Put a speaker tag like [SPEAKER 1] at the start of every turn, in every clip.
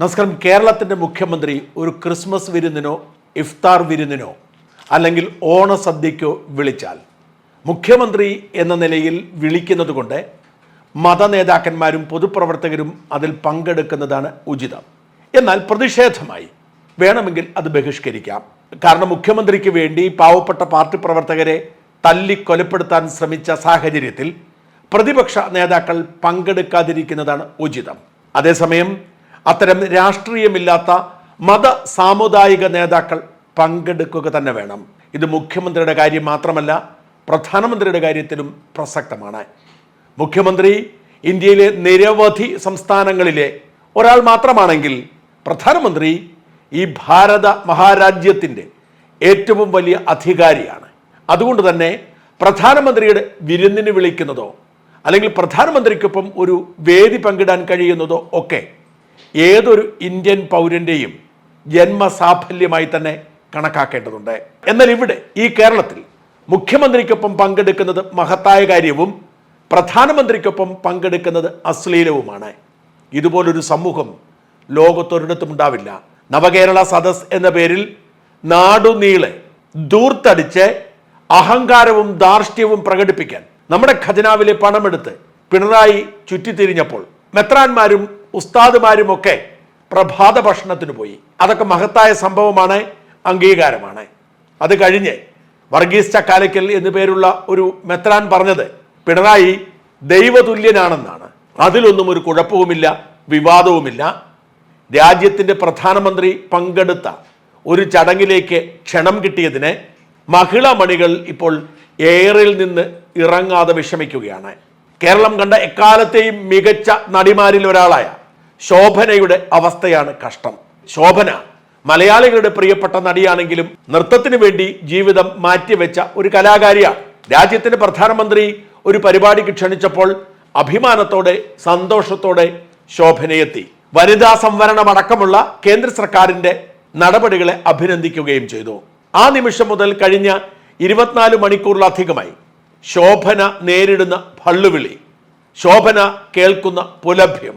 [SPEAKER 1] നമസ്കാരം. കേരളത്തിന്റെ മുഖ്യമന്ത്രി ഒരു ക്രിസ്മസ് വിരുന്നിനോ ഇഫ്താർ വിരുന്നിനോ അല്ലെങ്കിൽ ഓണസദ്യക്കോ വിളിച്ചാൽ മുഖ്യമന്ത്രി എന്ന നിലയിൽ വിളിക്കുന്നത് കൊണ്ട് മതനേതാക്കന്മാരും പൊതുപ്രവർത്തകരും അതിൽ പങ്കെടുക്കുന്നതാണ് ഉചിതം. എന്നാൽ പ്രതിഷേധമായി വേണമെങ്കിൽ അത് ബഹിഷ്കരിക്കാം. കാരണം മുഖ്യമന്ത്രിക്ക് വേണ്ടി പാവപ്പെട്ട പാർട്ടി പ്രവർത്തകരെ തല്ലിക്കൊലപ്പെടുത്താൻ ശ്രമിച്ച സാഹചര്യത്തിൽ പ്രതിപക്ഷ നേതാക്കൾ പങ്കെടുക്കാതിരിക്കുന്നതാണ് ഉചിതം. അതേസമയം അത്തരം രാഷ്ട്രീയമില്ലാത്ത മത സാമുദായിക നേതാക്കൾ പങ്കെടുക്കുക തന്നെ വേണം. ഇത് മുഖ്യമന്ത്രിയുടെ കാര്യം മാത്രമല്ല പ്രധാനമന്ത്രിയുടെ കാര്യത്തിലും പ്രസക്തമാണ്. മുഖ്യമന്ത്രി ഇന്ത്യയിലെ നിരവധി സംസ്ഥാനങ്ങളിലെ ഒരാൾ മാത്രമാണെങ്കിൽ പ്രധാനമന്ത്രി ഈ ഭാരത മഹാരാജ്യത്തിന്റെ ഏറ്റവും വലിയ അധികാരിയാണ്. അതുകൊണ്ട് തന്നെ പ്രധാനമന്ത്രിയുടെ വിരുന്നിന് വിളിക്കുന്നതോ അല്ലെങ്കിൽ പ്രധാനമന്ത്രിക്കൊപ്പം ഒരു വേദി പങ്കിടാൻ കഴിയുന്നതോ ഒക്കെ ഏതൊരു ഇന്ത്യൻ പൗരന്റെയും ജന്മസാഫല്യമായി തന്നെ കണക്കാക്കേണ്ടതുണ്ട്. എന്നാൽ ഇവിടെ ഈ കേരളത്തിൽ മുഖ്യമന്ത്രിക്കൊപ്പം പങ്കെടുക്കുന്നത് മഹത്തായ കാര്യവും പ്രധാനമന്ത്രിക്കൊപ്പം പങ്കെടുക്കുന്നത് അശ്ലീലവുമാണ്. ഇതുപോലൊരു സമൂഹം ലോകത്തൊരിടത്തും ഉണ്ടാവില്ല. നവകേരള സദസ് എന്ന പേരിൽ നാടുനീളെ ദൂർത്തടിച്ച് അഹങ്കാരവും ധാർഷ്ട്യവും പ്രകടിപ്പിക്കാൻ നമ്മുടെ ഖജനാവിലെ പണമെടുത്ത് പിണറായി ചുറ്റിത്തിരിഞ്ഞപ്പോൾ മെത്രാന്മാരും ഉസ്താദുമാരും ഒക്കെ പ്രഭാത ഭക്ഷണത്തിന് പോയി. അതൊക്കെ മഹത്തായ സംഭവമാണ് അംഗീകാരമാണ്. അത് കഴിഞ്ഞ് വർഗീസ് ചക്കാലയ്ക്കൽ എന്നു പേരുള്ള ഒരു മെത്രാൻ പറഞ്ഞത് പിണറായി ദൈവതുല്യനാണെന്നാണ്. അതിലൊന്നും ഒരു കുഴപ്പവുമില്ല വിവാദവുമില്ല. രാജ്യത്തിന്റെ പ്രധാനമന്ത്രി പങ്കെടുത്ത ഒരു ചടങ്ങിലേക്ക് ക്ഷണം കിട്ടിയതിന് മഹിളാ മണികൾ ഇപ്പോൾ എയറിൽ നിന്ന് ഇറങ്ങാതെ വിഷമിക്കുകയാണ്. കേരളം കണ്ട എക്കാലത്തെയും മികച്ച നടിമാരിൽ ഒരാളായ ശോഭനയുടെ അവസ്ഥയാണ് കഷ്ടം. ശോഭന മലയാളികളുടെ പ്രിയപ്പെട്ട നടിയാണെങ്കിലും നൃത്തത്തിന് വേണ്ടി ജീവിതം മാറ്റിവെച്ച ഒരു കലാകാരിയാണ്. രാജ്യത്തിന്റെ പ്രധാനമന്ത്രി ഒരു പരിപാടിക്ക് ക്ഷണിച്ചപ്പോൾ അഭിമാനത്തോടെ സന്തോഷത്തോടെ ശോഭനയെത്തി. വനിതാ സംവരണം അടക്കമുള്ള കേന്ദ്ര സർക്കാരിന്റെ നടപടികളെ അഭിനന്ദിക്കുകയും ചെയ്തു. ആ നിമിഷം മുതൽ കഴിഞ്ഞ ഇരുപത്തിനാല് മണിക്കൂറിലധികമായി ശോഭന നേരിടുന്ന ഭള്ളുവിളി ശോഭന കേൾക്കുന്ന പുലഭ്യം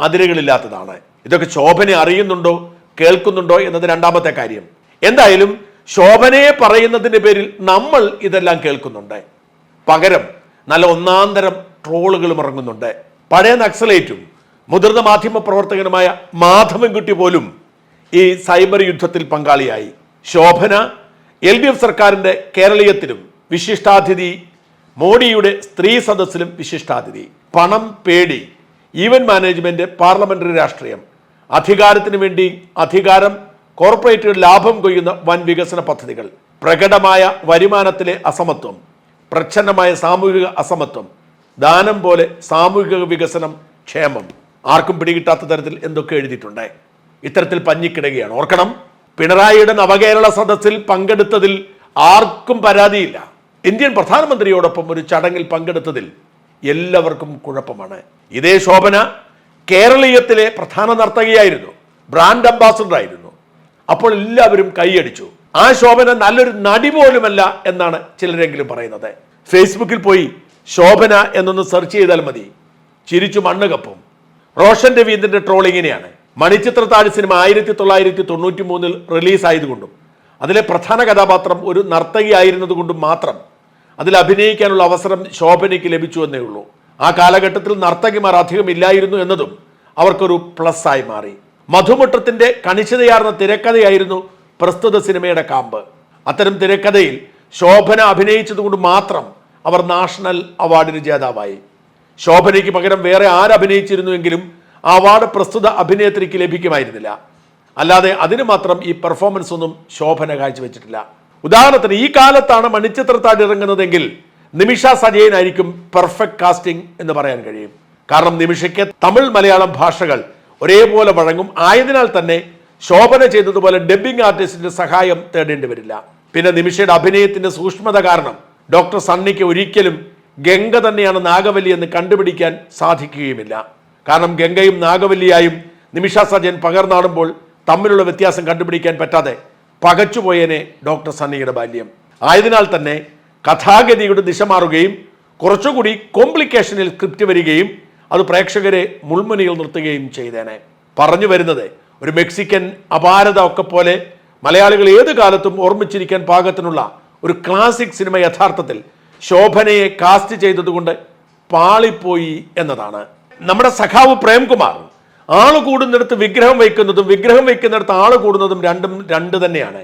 [SPEAKER 1] അതിരുകളില്ലാത്തതാണ്. ഇതൊക്കെ ശോഭന അറിയുന്നുണ്ടോ? കേൾക്കുന്നുണ്ടോ എന്നത് രണ്ടാമത്തെ കാര്യം. എന്തായാലും ശോഭനയെ പറയുന്നതിന്റെ പേരിൽ നമ്മൾ ഇതെല്ലാം കേൾക്കുന്നുണ്ട്. പകരം നല്ല ഒന്നാന്തരം ട്രോളുകളും ഇറങ്ങുന്നുണ്ട്. പഴയ നക്സലേറ്റും മുതിർന്ന മാധ്യമ പ്രവർത്തകനുമായ മാധവൻകുട്ടി പോലും ഈ സൈബർ യുദ്ധത്തിൽ പങ്കാളിയായി. ശോഭന എൽ ഡി എഫ് സർക്കാരിന്റെ കേരളീയത്തിലും വിശിഷ്ടാതിഥി മോഡിയുടെ സ്ത്രീ സദസ്സിലും വിശിഷ്ടാതിഥി. പണം പേടി ഈവന്റ് മാനേജ്മെന്റ് പാർലമെന്ററി രാഷ്ട്രീയം. അധികാരത്തിന് വേണ്ടി അധികാരം കോർപ്പറേറ്റ് ലാഭം കൊയ്യുന്ന വൻ വികസന പദ്ധതികൾ. പ്രകടമായ വരുമാനത്തിലെ അസമത്വം പ്രച്ഛന്നമായ സാമൂഹിക അസമത്വം ദാനം പോലെ സാമൂഹിക വികസനം ക്ഷേമം. ആർക്കും പിടികിട്ടാത്ത തരത്തിൽ എന്തൊക്കെ എഴുതിയിട്ടുണ്ട്? ഇത്തരത്തിൽ പഞ്ഞിക്കിടുകയാണ്. ഓർക്കണം പിണറായിയുടെ നവകേരള സദസ്സിൽ പങ്കെടുത്തതിൽ ആർക്കും പരാതിയില്ല. ഇന്ത്യൻ പ്രധാനമന്ത്രിയോടൊപ്പം ഒരു ചടങ്ങിൽ പങ്കെടുത്തതിൽ എല്ലാവർക്കും കുഴപ്പമാണ്. ഇതേ ശോഭന കേരളീയത്തിലെ പ്രധാന നർത്തകിയായിരുന്നു. ബ്രാൻഡ് അംബാസഡർ ആയിരുന്നു. അപ്പോൾ എല്ലാവരും കൈയടിച്ചു. ആ ശോഭന നല്ലൊരു നടി പോലുമല്ല എന്നാണ് ചിലരെങ്കിലും പറയുന്നത്. ഫേസ്ബുക്കിൽ പോയി ശോഭന എന്നൊന്ന് സെർച്ച് ചെയ്താൽ മതി. ചിരിച്ചു മണ്ണ് കപ്പും. റോഷൻ രവീന്ദ്രന്റെ ട്രോൾ ഇങ്ങനെയാണ് മണിച്ചിത്രത്താഴ് സിനിമ ആയിരത്തി തൊള്ളായിരത്തി തൊണ്ണൂറ്റി മൂന്നിൽ റിലീസായതുകൊണ്ടും അതിലെ പ്രധാന കഥാപാത്രം ഒരു നർത്തകി ആയിരുന്നതുകൊണ്ടും മാത്രം അതിൽ അഭിനയിക്കാനുള്ള അവസരം ശോഭനയ്ക്ക് ലഭിച്ചു എന്നേ ഉള്ളൂ. ആ കാലഘട്ടത്തിൽ നർത്തകിമാർ അധികം ഇല്ലായിരുന്നു എന്നതും അവർക്കൊരു പ്ലസ് ആയി മാറി. മധുമുട്ടത്തിന്റെ കണിശതയാർന്ന തിരക്കഥയായിരുന്നു പ്രസ്തുത സിനിമയുടെ കാമ്പ്. അത്തരം തിരക്കഥയിൽ ശോഭന അഭിനയിച്ചതുകൊണ്ട് മാത്രം അവർ നാഷണൽ അവാർഡിന് ജേതാവായി. ശോഭനയ്ക്ക് പകരം വേറെ ആരഭിനയിച്ചിരുന്നുവെങ്കിലും അവാർഡ് പ്രസ്തുത അഭിനേത്രിക്ക് ലഭിക്കുമായിരുന്നില്ല. അല്ലാതെ അതിന് മാത്രം ഈ പെർഫോമൻസ് ഒന്നും ശോഭന കാഴ്ചവെച്ചിട്ടില്ല. ഉദാഹരണത്തിന് ഈ കാലത്താണ് മണിച്ചിത്രത്താഴ് ഇറങ്ങുന്നതെങ്കിൽ നിമിഷ സജയനായിരിക്കും പെർഫെക്റ്റ് കാസ്റ്റിംഗ് എന്ന് പറയാൻ കഴിയും. കാരണം നിമിഷയ്ക്ക് തമിഴ് മലയാളം ഭാഷകൾ ഒരേപോലെ വഴങ്ങും. ആയതിനാൽ തന്നെ ശോഭന ചെയ്തതുപോലെ ഡബ്ബിംഗ് ആർട്ടിസ്റ്റിന്റെ സഹായം തേടേണ്ടി വരില്ല. പിന്നെ നിമിഷയുടെ അഭിനയത്തിന്റെ സൂക്ഷ്മത കാരണം ഡോക്ടർ സണ്ണിക്ക് ഒരിക്കലും ഗംഗ തന്നെയാണ് നാഗവല്ലി എന്ന് കണ്ടുപിടിക്കാൻ സാധിക്കുകയുമില്ല. കാരണം ഗംഗയും നാഗവല്ലിയായും നിമിഷ സജയൻ പകർന്നാടുമ്പോൾ തമ്മിലുള്ള വ്യത്യാസം കണ്ടുപിടിക്കാൻ പറ്റാതെ പകച്ചുപോയേനെ ഡോക്ടർ സണ്ണിയുടെ ബാല്യം. ആയതിനാൽ തന്നെ കഥാഗതിയുടെ ദിശ മാറുകയും കുറച്ചുകൂടി കോംപ്ലിക്കേഷനിൽ സ്ക്രിപ്റ്റ് വരികയും അത് പ്രേക്ഷകരെ മുൾമുനയിൽ നിർത്തുകയും ചെയ്തേനെ. പറഞ്ഞു വരുന്നത് ഒരു മെക്സിക്കൻ അപാരത ഒക്കെ പോലെ മലയാളികൾ ഏത് കാലത്തും ഓർമ്മിച്ചിരിക്കാൻ പാകത്തിനുള്ള ഒരു ക്ലാസിക് സിനിമ യഥാർത്ഥത്തിൽ ശോഭനയെ കാസ്റ്റ് ചെയ്തതുകൊണ്ട് പാളിപ്പോയി എന്നതാണ്. നമ്മുടെ സഖാവ് പ്രേംകുമാർ ആൾ കൂടുന്നിടത്ത് വിഗ്രഹം വയ്ക്കുന്നതും വിഗ്രഹം വയ്ക്കുന്നിടത്ത് ആൾ കൂടുന്നതും രണ്ടും രണ്ട് തന്നെയാണ്.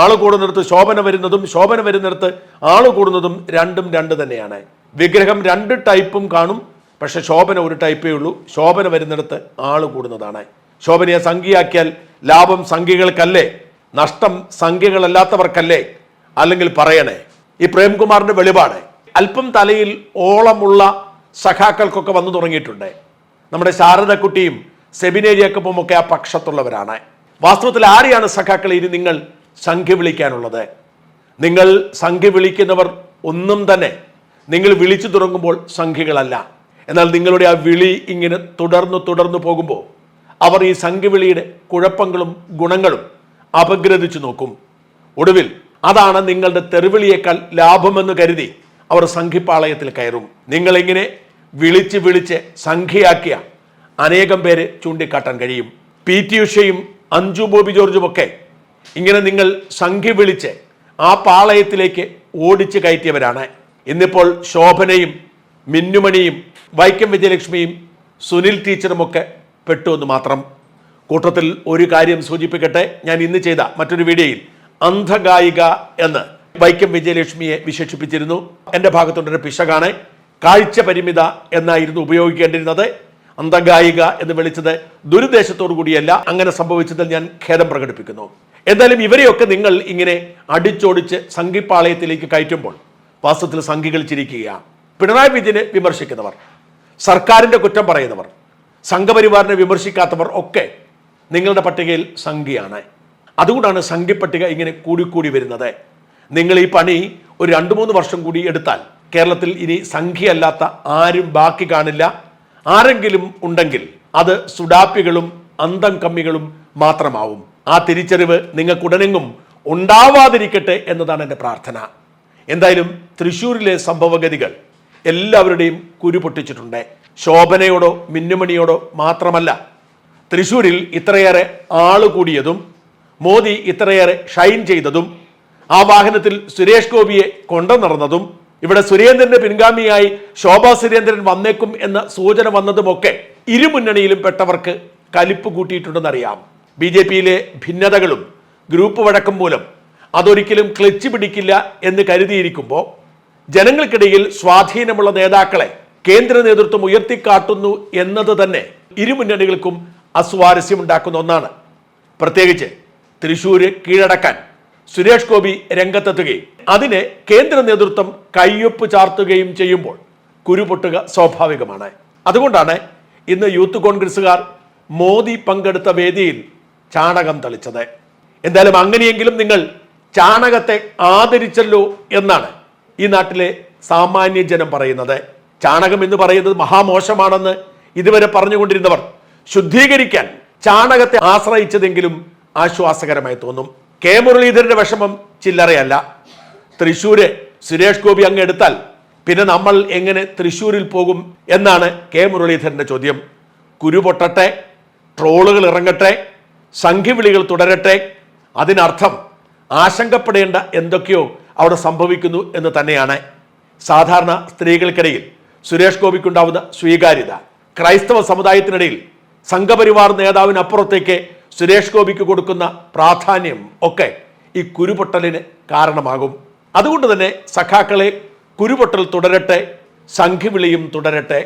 [SPEAKER 1] ആൾ കൂടുന്നിടത്ത് ശോഭന വരുന്നതും ശോഭന വരുന്നിടത്ത് ആൾ കൂടുന്നതും രണ്ടും രണ്ട് തന്നെയാണ്. വിഗ്രഹം രണ്ട് ടൈപ്പും കാണും. പക്ഷെ ശോഭന ഒരു ടൈപ്പേ ഉള്ളൂ. ശോഭന വരുന്നിടത്ത് ആൾ കൂടുന്നതാണ്. ശോഭനയെ സംഖ്യയാക്കിയാൽ ലാഭം സംഖ്യകൾക്കല്ലേ? നഷ്ടം സംഖ്യകളല്ലാത്തവർക്കല്ലേ? അല്ലെങ്കിൽ പറയണേ ഈ പ്രേംകുമാറിന്റെ വെളിപാട്. അല്പം തലയിൽ ഓളമുള്ള സഖാക്കൾക്കൊക്കെ വന്നു തുടങ്ങിയിട്ടുണ്ട്. നമ്മുടെ ശാരദക്കുട്ടിയും സെബിനേരിയക്കപ്പും ഒക്കെ ആ പക്ഷത്തുള്ളവരാണ്. വാസ്തവത്തിൽ ആരെയാണ് സഖാക്കൾ ഇനി നിങ്ങൾ സംഖ്യ വിളിക്കാനുള്ളത്. നിങ്ങൾ സംഖ്യ വിളിക്കുന്നവർ ഒന്നും തന്നെ നിങ്ങൾ വിളിച്ചു തുടങ്ങുമ്പോൾ സംഖ്യകളല്ല. എന്നാൽ നിങ്ങളുടെ ആ വിളി ഇങ്ങനെ തുടർന്ന് തുടർന്നു പോകുമ്പോൾ അവർ ഈ സംഖ്യ വിളിയുടെ കുഴപ്പങ്ങളും ഗുണങ്ങളും അപഗ്രഥിച്ചു നോക്കും. ഒടുവിൽ അതാണ് നിങ്ങളുടെ തെറിവിളിയേക്കാൾ ലാഭമെന്ന് കരുതി അവർ സംഖ്യപ്പാളയത്തിൽ കയറും. നിങ്ങളിങ്ങനെ വിളിച്ച് വിളിച്ച് സംഖ്യയാക്കിയ അനേകം പേരെ ചൂണ്ടിക്കാട്ടാൻ കഴിയും. പി ടി ഉഷയും അഞ്ജു ബോബി ജോർജും ഒക്കെ ഇങ്ങനെ നിങ്ങൾ സംഖ്യ വിളിച്ച് ആ പാളയത്തിലേക്ക് ഓടിച്ചു കയറ്റിയവരാണ്. ഇന്നിപ്പോൾ ശോഭനയും മിന്നുമണിയും വൈക്കം വിജയലക്ഷ്മിയും സുനിൽ ടീച്ചറും ഒക്കെ പെട്ടു എന്ന് മാത്രം. കൂട്ടത്തിൽ ഒരു കാര്യം സൂചിപ്പിക്കട്ടെ ഞാൻ ഇന്ന് ചെയ്ത മറ്റൊരു വീഡിയോയിൽ അന്ധഗായിക എന്ന് വൈക്കം വിജയലക്ഷ്മിയെ വിശേഷിപ്പിച്ചിരുന്നു. എന്റെ ഭാഗത്തുണ്ടൊരു പിശകാണ് കാഴ്ച പരിമിത എന്നായിരുന്നു ഉപയോഗിക്കേണ്ടിരുന്നത് അന്ധഗായിക എന്ന് വിളിച്ചത് ദുരുദ്ദേശത്തോടു കൂടിയല്ല അങ്ങനെ സംഭവിച്ചതിൽ ഞാൻ ഖേദം പ്രകടിപ്പിക്കുന്നു. എന്തായാലും ഇവരെയൊക്കെ നിങ്ങൾ ഇങ്ങനെ അടിച്ചോടിച്ച് സംഘിപ്പാളയത്തിലേക്ക് കയറ്റുമ്പോൾ വാസ്തവത്തിൽ സംഘികൾ ചിരിക്കുകയാണ്. പിണറായി വിജയനെ വിമർശിക്കുന്നവർ സർക്കാരിന്റെ കുറ്റം പറയുന്നവർ സംഘപരിവാറിനെ വിമർശിക്കാത്തവർ ഒക്കെ നിങ്ങളുടെ പട്ടികയിൽ സംഖ്യയാണ് അതുകൊണ്ടാണ് സംഖ്യപ്പട്ടിക ഇങ്ങനെ കൂടിക്കൂടി വരുന്നത്. നിങ്ങൾ ഈ പണി ഒരു രണ്ട് മൂന്ന് വർഷം കൂടി എടുത്താൽ കേരളത്തിൽ ഇനി സംഖ്യയല്ലാത്ത ആരും ബാക്കി കാണില്ല. ആരെങ്കിലും ഉണ്ടെങ്കിൽ അത് സുഡാപ്പികളും അന്തം കമ്മികളും മാത്രമാവും. ആ തിരിച്ചറിവ് നിങ്ങൾക്കുടനെങ്ങും ഉണ്ടാവാതിരിക്കട്ടെ എന്നതാണ് എന്റെ പ്രാർത്ഥന. എന്തായാലും തൃശ്ശൂരിലെ സംഭവഗതികൾ എല്ലാവരുടെയും കുരു പൊട്ടിച്ചിട്ടുണ്ട്. ശോഭനയോടോ മിന്നുമണിയോടോ മാത്രമല്ല തൃശ്ശൂരിൽ ഇത്രയേറെ ആൾ കൂടിയതും മോദി ഇത്രയേറെ ഷൈൻ ചെയ്തതും ആ വാഹനത്തിൽ സുരേഷ് ഗോപിയെ കൊണ്ടുനടന്നതും ഇവിടെ സുരേന്ദ്രന്റെ പിൻഗാമിയായി ശോഭാ സുരേന്ദ്രൻ വന്നേക്കും എന്ന സൂചന വന്നതുമൊക്കെ ഇരുമുന്നണിയിലും പെട്ടവർക്ക് കലിപ്പ് കൂട്ടിയിട്ടുണ്ടെന്നറിയാം. ബി ജെ പിയിലെ ഭിന്നതകളും ഗ്രൂപ്പ് വഴക്കം മൂലം അതൊരിക്കലും ക്ലച്ച് പിടിക്കില്ല എന്ന് കരുതിയിരിക്കുമ്പോൾ ജനങ്ങൾക്കിടയിൽ സ്വാധീനമുള്ള നേതാക്കളെ കേന്ദ്ര നേതൃത്വം ഉയർത്തിക്കാട്ടുന്നു എന്നത് തന്നെ ഇരുമുന്നണികൾക്കും അസ്വാരസ്യമുണ്ടാക്കുന്ന ഒന്നാണ്. പ്രത്യേകിച്ച് തൃശൂര് കീഴടക്കാൻ സുരേഷ് ഗോപി രംഗത്തെത്തുകയും അതിനെ കേന്ദ്ര നേതൃത്വം കയ്യൊപ്പ് ചാർത്തുകയും ചെയ്യുമ്പോൾ കുരുപൊട്ടുക സ്വാഭാവികമാണ്. അതുകൊണ്ടാണ് ഇന്ന് യൂത്ത് കോൺഗ്രസ്സുകാർ മോദി പങ്കെടുത്ത വേദിയിൽ ചാണകം തളിച്ചത്. എന്തായാലും അങ്ങനെയെങ്കിലും നിങ്ങൾ ചാണകത്തെ ആദരിച്ചല്ലോ എന്നാണ് ഈ നാട്ടിലെ സാമാന്യ ജനം പറയുന്നത്. ചാണകം എന്ന് പറയുന്നത് മഹാമോശമാണെന്ന് ഇതുവരെ പറഞ്ഞുകൊണ്ടിരുന്നവർ ശുദ്ധീകരിക്കാൻ ചാണകത്തെ ആശ്രയിച്ചതെങ്കിലും ആശ്വാസകരമായി തോന്നും. കെ മുരളീധരന്റെ വിഷമം ചില്ലറയല്ല. തൃശ്ശൂര് സുരേഷ് ഗോപി അങ്ങ് എടുത്താൽ പിന്നെ നമ്മൾ എങ്ങനെ തൃശ്ശൂരിൽ പോകും എന്നാണ് കെ മുരളീധരന്റെ ചോദ്യം. കുരു പൊട്ടട്ടെ ട്രോളുകൾ ഇറങ്ങട്ടെ സംഘവിളികൾ തുടരട്ടെ. അതിനർത്ഥം ആശങ്കപ്പെടേണ്ട എന്തൊക്കെയോ അവിടെ സംഭവിക്കുന്നു എന്ന് തന്നെയാണ്. സാധാരണ സ്ത്രീകൾക്കിടയിൽ സുരേഷ് ഗോപിക്കുണ്ടാവുന്ന സ്വീകാര്യത. ക്രൈസ്തവ സമുദായത്തിനിടയിൽ സംഘപരിവാർ നേതാവിനപ്പുറത്തേക്ക് സുരേഷ് ഗോപിക്ക് കൊടുക്കുന്ന പ്രാധാന്യം ഒക്കെ ഈ കുരുപൊട്ടലിന് കാരണമാകും. അതുകൊണ്ട് തന്നെ സഖാക്കളെ കുരുപൊട്ടൽ തുടരട്ടെ സംഘവിളിയും തുടരട്ടെ.